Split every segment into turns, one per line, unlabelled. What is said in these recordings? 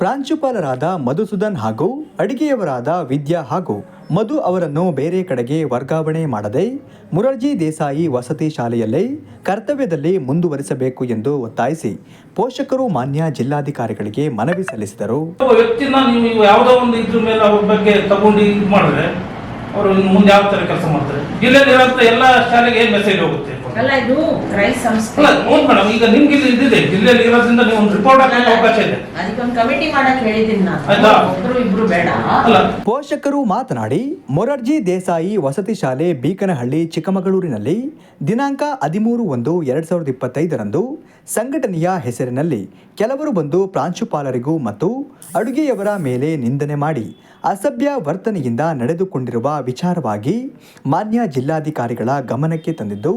ಪ್ರಾಂಶುಪಾಲರಾದ ಮಧುಸೂದನ್ ಹಾಗೂ ಅಡಿಗೆಯವರಾದ ವಿದ್ಯಾ ಹಾಗೂ ಮಧು ಅವರನ್ನು ಬೇರೆ ಕಡೆಗೆ ವರ್ಗಾವಣೆ ಮಾಡದೆ ಮುರಾರ್ಜಿ ದೇಸಾಯಿ ವಸತಿ ಶಾಲೆಯಲ್ಲೇ ಕರ್ತವ್ಯದಲ್ಲಿ ಮುಂದುವರಿಸಬೇಕು ಎಂದು ಒತ್ತಾಯಿಸಿ ಪೋಷಕರು ಮಾನ್ಯ ಜಿಲ್ಲಾಧಿಕಾರಿಗಳಿಗೆ ಮನವಿ ಸಲ್ಲಿಸಿದರು.
ಅವರು ಮುಂದೆ ಯಾವ ತರ ಕೆಲಸ ಮಾಡ್ತಾರೆ? ಜಿಲ್ಲೆಯಲ್ಲಿ ಇರೋಂಥ ಎಲ್ಲ ಶಾಲೆಗೆ ಏನ್ ಮೆಸೇಜ್ ಹೋಗುತ್ತೆ?
ಅಲ್ಲ ಇದು ಕ್ರೈಸ್ಟ್ ಸಂಸ್ಥೆ.
ಅಲ್ಲ ಹೌದು ಮೇಡಮ್ ಈಗ ನಿಮ್ಗೆ ಇಲ್ಲಿ ಜಿಲ್ಲೆಯಲ್ಲಿ ಇರೋದ್ರಿಂದ ನೀವು ಒಂದು ರಿಪೋರ್ಟ್ ಹಾಕಕ್ಕೆ ಅವಕಾಶ ಇದೆ.
ಅದಕ್ಕೊಂದು ಕಮಿಟಿ ಮಾಡಕ್ ಹೇಳಿದ್ದೀನಿ ನಾನು. ಒಬ್ರು ಇಬ್ರು ಬೇಡ.
ಅಲ್ಲ.
ಪೋಷಕರು ಮಾತನಾಡಿ ಮೊರಾರ್ಜಿ ದೇಸಾಯಿ ವಸತಿ ಶಾಲೆ ಬೀಕನಹಳ್ಳಿ ಚಿಕ್ಕಮಗಳೂರಿನಲ್ಲಿ ದಿನಾಂಕ ಹದಿಮೂರು ಒಂದು ಎರಡ್ ಸಾವಿರದ ಇಪ್ಪತ್ತೈದರಂದು ಸಂಘಟನೆಯ ಹೆಸರಿನಲ್ಲಿ ಕೆಲವರು ಬಂದು ಪ್ರಾಂಶುಪಾಲರಿಗೂ ಮತ್ತು ಅಡುಗೆಯವರ ಮೇಲೆ ನಿಂದನೆ ಮಾಡಿ ಅಸಭ್ಯ ವರ್ತನೆಯಿಂದ ನಡೆದುಕೊಂಡಿರುವ ವಿಚಾರವಾಗಿ ಮಾನ್ಯ ಜಿಲ್ಲಾಧಿಕಾರಿಗಳ ಗಮನಕ್ಕೆ ತಂದಿದ್ದು,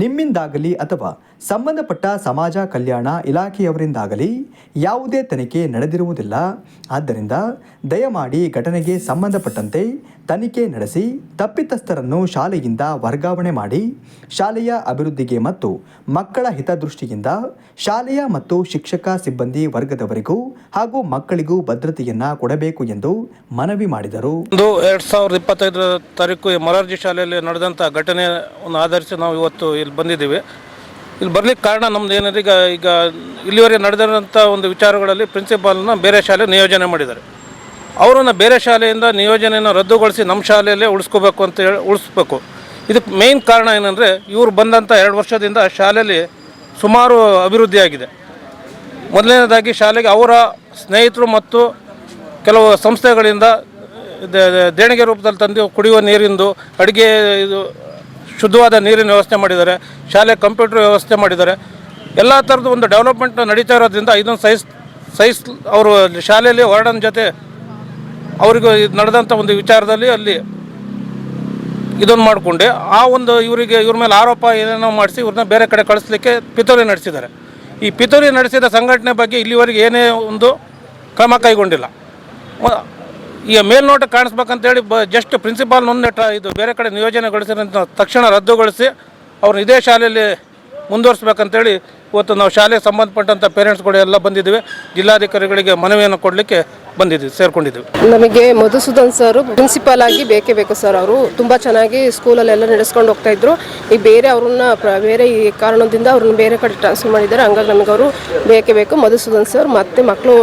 ನಿಮ್ಮಿಂದಾಗಲಿ ಅಥವಾ ಸಂಬಂಧಪಟ್ಟ ಸಮಾಜ ಕಲ್ಯಾಣ ಇಲಾಖೆಯವರಿಂದಾಗಲಿ ಯಾವುದೇ ತನಿಖೆ ನಡೆದಿರುವುದಿಲ್ಲ. ಆದ್ದರಿಂದ ದಯಮಾಡಿ ಘಟನೆಗೆ ಸಂಬಂಧಪಟ್ಟಂತೆ ತನಿಖೆ ನಡೆಸಿ ತಪ್ಪಿತಸ್ಥರನ್ನು ಶಾಲೆಯಿಂದ ವರ್ಗಾವಣೆ ಮಾಡಿ, ಶಾಲೆಯ ಅಭಿವೃದ್ಧಿಗೆ ಮತ್ತು ಮಕ್ಕಳ ಹಿತದೃಷ್ಟಿಯಿಂದ ಶಾಲೆಯ ಮತ್ತು ಶಿಕ್ಷಕ ಸಿಬ್ಬಂದಿ ವರ್ಗದವರಿಗೂ ಹಾಗೂ ಮಕ್ಕಳಿಗೂ ಭದ್ರತೆಯನ್ನ ಕೊಡಬೇಕು ಎಂದು ಮನವಿ ಮಾಡಿದರು.
ಒಂದು ಎರಡ್ ಸಾವಿರದ ಇಪ್ಪತ್ತೈದರ ತಾರೀಕು ಮೊರಾರ್ಜಿ ಶಾಲೆಯಲ್ಲಿ ನಡೆದಂಥ ಘಟನೆಯನ್ನು ಆಧರಿಸಿ ನಾವು ಇವತ್ತು ಇಲ್ಲಿ ಬಂದಿದ್ದೀವಿ. ಇಲ್ಲಿ ಬರ್ಲಿಕ್ಕೆ ಕಾರಣ ನಮ್ದು ಏನಂದ್ರೆ ಈಗ ಈಗ ಇಲ್ಲಿವರೆಗೆ ನಡೆದಿರೋಂಥ ಒಂದು ವಿಚಾರಗಳಲ್ಲಿ ಪ್ರಿನ್ಸಿಪಾಲ್ನ ಬೇರೆ ಶಾಲೆ ನಿಯೋಜನೆ ಮಾಡಿದ್ದಾರೆ. ಅವರನ್ನು ಬೇರೆ ಶಾಲೆಯಿಂದ ನಿಯೋಜನೆಯನ್ನು ರದ್ದುಗೊಳಿಸಿ ನಮ್ಮ ಶಾಲೆಯಲ್ಲೇ ಉಳಿಸ್ಕೋಬೇಕು ಅಂತ ಹೇಳಿ, ಉಳಿಸ್ಬೇಕು. ಇದಕ್ಕೆ ಮೇಯ್ನ್ ಕಾರಣ ಏನಂದರೆ ಇವರು ಬಂದಂಥ ಎರಡು ವರ್ಷದಿಂದ ಶಾಲೆಯಲ್ಲಿ ಸುಮಾರು ಅಭಿವೃದ್ಧಿಯಾಗಿದೆ. ಮೊದಲನೇದಾಗಿ ಶಾಲೆಗೆ ಅವರ ಸ್ನೇಹಿತರು ಮತ್ತು ಕೆಲವು ಸಂಸ್ಥೆಗಳಿಂದ ದೇಣಿಗೆ ರೂಪದಲ್ಲಿ ತಂದು ಕುಡಿಯುವ ನೀರಿಂದು, ಅಡುಗೆ ಇದು ಶುದ್ಧವಾದ ನೀರಿನ ವ್ಯವಸ್ಥೆ ಮಾಡಿದ್ದಾರೆ, ಶಾಲೆ ಕಂಪ್ಯೂಟರ್ ವ್ಯವಸ್ಥೆ ಮಾಡಿದ್ದಾರೆ. ಎಲ್ಲ ಥರದ ಒಂದು ಡೆವಲಪ್ಮೆಂಟ್ ನಡೀತಾ ಇರೋದ್ರಿಂದ ಇದನ್ನು ಸಹಿಸ್ ಸೈಸ್ ಅವರು ಶಾಲೆಯಲ್ಲಿ ವಾರ್ಡನ್ ಜೊತೆ ಅವರಿಗೂ ನಡೆದಂಥ ಒಂದು ವಿಚಾರದಲ್ಲಿ ಅಲ್ಲಿ ಇದನ್ನು ಮಾಡಿಕೊಂಡೆ. ಆ ಒಂದು ಇವರಿಗೆ ಇವ್ರ ಮೇಲೆ ಆರೋಪ ಏನೇನೋ ಮಾಡಿಸಿ ಇವ್ರನ್ನ ಬೇರೆ ಕಡೆ ಕಳಿಸ್ಲಿಕ್ಕೆ ಪಿತೂರಿ ನಡೆಸಿದ್ದಾರೆ. ಈ ಪಿತೂರಿ ನಡೆಸಿದ ಸಂಘಟನೆ ಬಗ್ಗೆ ಇಲ್ಲಿವರೆಗೆ ಏನೇ ಒಂದು ಕ್ರಮ ಕೈಗೊಂಡಿಲ್ಲ. ಈಗ ಮೇಲ್ನೋಟ ಕಾಣಿಸ್ಬೇಕಂತೇಳಿ ಬ ಜಸ್ಟ್ ಪ್ರಿನ್ಸಿಪಾಲ್ ನೊಂದಟ ಇದು ಬೇರೆ ಕಡೆ ನಿಯೋಜನೆಗೊಳಿಸಿದಂಥ ತಕ್ಷಣ ರದ್ದುಗೊಳಿಸಿ ಅವ್ರನ್ನ ಇದೇ ಶಾಲೆಯಲ್ಲಿ ಮುಂದುವರಿಸ್ಬೇಕಂತೇಳಿ ಇವತ್ತು ನಾವು ಶಾಲೆಗೆ ಸಂಬಂಧಪಟ್ಟಂಥ ಪೇರೆಂಟ್ಸ್ಗಳು ಎಲ್ಲ ಬಂದಿದ್ದೀವಿ. ಜಿಲ್ಲಾಧಿಕಾರಿಗಳಿಗೆ ಮನವಿಯನ್ನು ಕೊಡಲಿಕ್ಕೆ ಬಂದಿದ್ದೀವಿ ಸೇರ್ಕೊಂಡಿದ್ದೀವಿ
ನಮಗೆ ಮಧುಸೂದನ್ ಸರ್ ಪ್ರಿನ್ಸಿಪಾಲ್ ಆಗಿ ಬೇಕೇ ಬೇಕು ಸರ್ ಅವರು. ತುಂಬಾ ಚೆನ್ನಾಗಿ ಸ್ಕೂಲಲ್ಲೆಲ್ಲ ನಡೆಸ್ಕೊಂಡು ಹೋಗ್ತಾ ಇದ್ರು. ಈ ಬೇರೆ ಅವ್ರನ್ನ ಪ್ರ- ಬೇರೆ ಈ ಕಾರಣದಿಂದ ಅವ್ರನ್ನ ಬೇರೆ ಕಡೆ ಟ್ರಾನ್ಸ್ಫರ್ ಮಾಡಿದ್ದಾರೆ. ಹಂಗಾಗಿ ನಮಗೆ ಅವರು ಬೇಕೇ ಬೇಕು. ಮಧುಸೂದನ್ ಸರ್ ಮತ್ತೆ ಮಕ್ಕಳು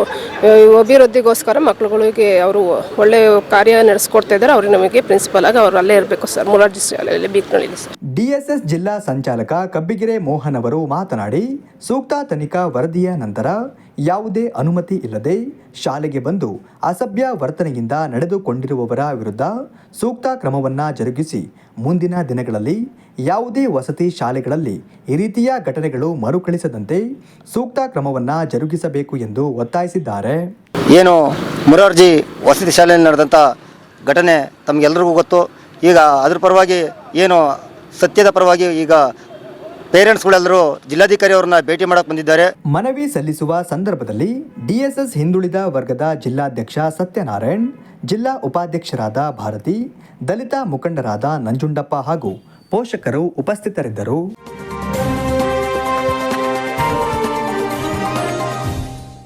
ಅಭಿವೃದ್ಧಿಗೋಸ್ಕರ ಮಕ್ಕಳುಗಳಿಗೆ ಅವರು ಒಳ್ಳೆ ಕಾರ್ಯ ನಡೆಸ್ಕೊಡ್ತಾ ಇದ್ದಾರೆ. ಅವ್ರಿಗೆ ನಮಗೆ ಪ್ರಿನ್ಸಿಪಾಲ್ ಆಗಿ ಅವ್ರು ಅಲ್ಲೇ ಇರಬೇಕು ಸರ್. ಮುರಾರ್ಜಿ ಶಾಲೆಯಲ್ಲಿ ಬೀಕ್ನಳ್ಳಿ ಸರ್.
ಡಿಎಸ್ಎಸ್ ಜಿಲ್ಲಾ ಸಂಚಾಲಕ ಕಬ್ಬಿಗೆರೆ ಮೋಹನ್ ಅವರು ಮಾತನಾಡಿ ಸೂಕ್ತ ತನಿಖಾ ವರದಿಯ ನಂತರ ಯಾವುದೇ ಅನುಮತಿ ಇಲ್ಲದೆ ಶಾಲೆಗೆ ಬಂದು ಅಸಭ್ಯ ವರ್ತನೆಯಿಂದ ನಡೆದುಕೊಂಡಿರುವವರ ವಿರುದ್ಧ ಸೂಕ್ತ ಕ್ರಮವನ್ನು ಜರುಗಿಸಿ ಮುಂದಿನ ದಿನಗಳಲ್ಲಿ ಯಾವುದೇ ವಸತಿ ಶಾಲೆಗಳಲ್ಲಿ ಈ ರೀತಿಯ ಘಟನೆಗಳು ಮರುಕಳಿಸದಂತೆ ಸೂಕ್ತ ಕ್ರಮವನ್ನು ಜರುಗಿಸಬೇಕು ಎಂದು ಒತ್ತಾಯಿಸಿದ್ದಾರೆ.
ಏನು ಮುರಾರ್ಜಿ ವಸತಿ ಶಾಲೆಯಲ್ಲಿ ನಡೆದಂಥ ಘಟನೆ ತಮಗೆಲ್ಲರಿಗೂ ಗೊತ್ತು? ಈಗ ಅದ್ರ ಪರವಾಗಿ ಏನು ಸತ್ಯದ ಪರವಾಗಿ ಈಗ ಪೇರೆಂಟ್ಸ್ಗಳೆಲ್ಲರೂ ಜಿಲ್ಲಾಧಿಕಾರಿ ಅವ್ರನ್ನ ಭೇಟಿ ಮಾಡಕ್ಕೆ ಬಂದಿದ್ದಾರೆ.
ಮನವಿ ಸಲ್ಲಿಸುವ ಸಂದರ್ಭದಲ್ಲಿ ಡಿಎಸ್ಎಸ್ ಹಿಂದುಳಿದ ವರ್ಗದ ಜಿಲ್ಲಾಧ್ಯಕ್ಷ ಸತ್ಯನಾರಾಯಣ್, ಜಿಲ್ಲಾ ಉಪಾಧ್ಯಕ್ಷರಾದ ಭಾರತಿ, ದಲಿತ ಮುಖಂಡರಾದ ನಂಜುಂಡಪ್ಪ ಹಾಗೂ ಪೋಷಕರು ಉಪಸ್ಥಿತರಿದ್ದರು.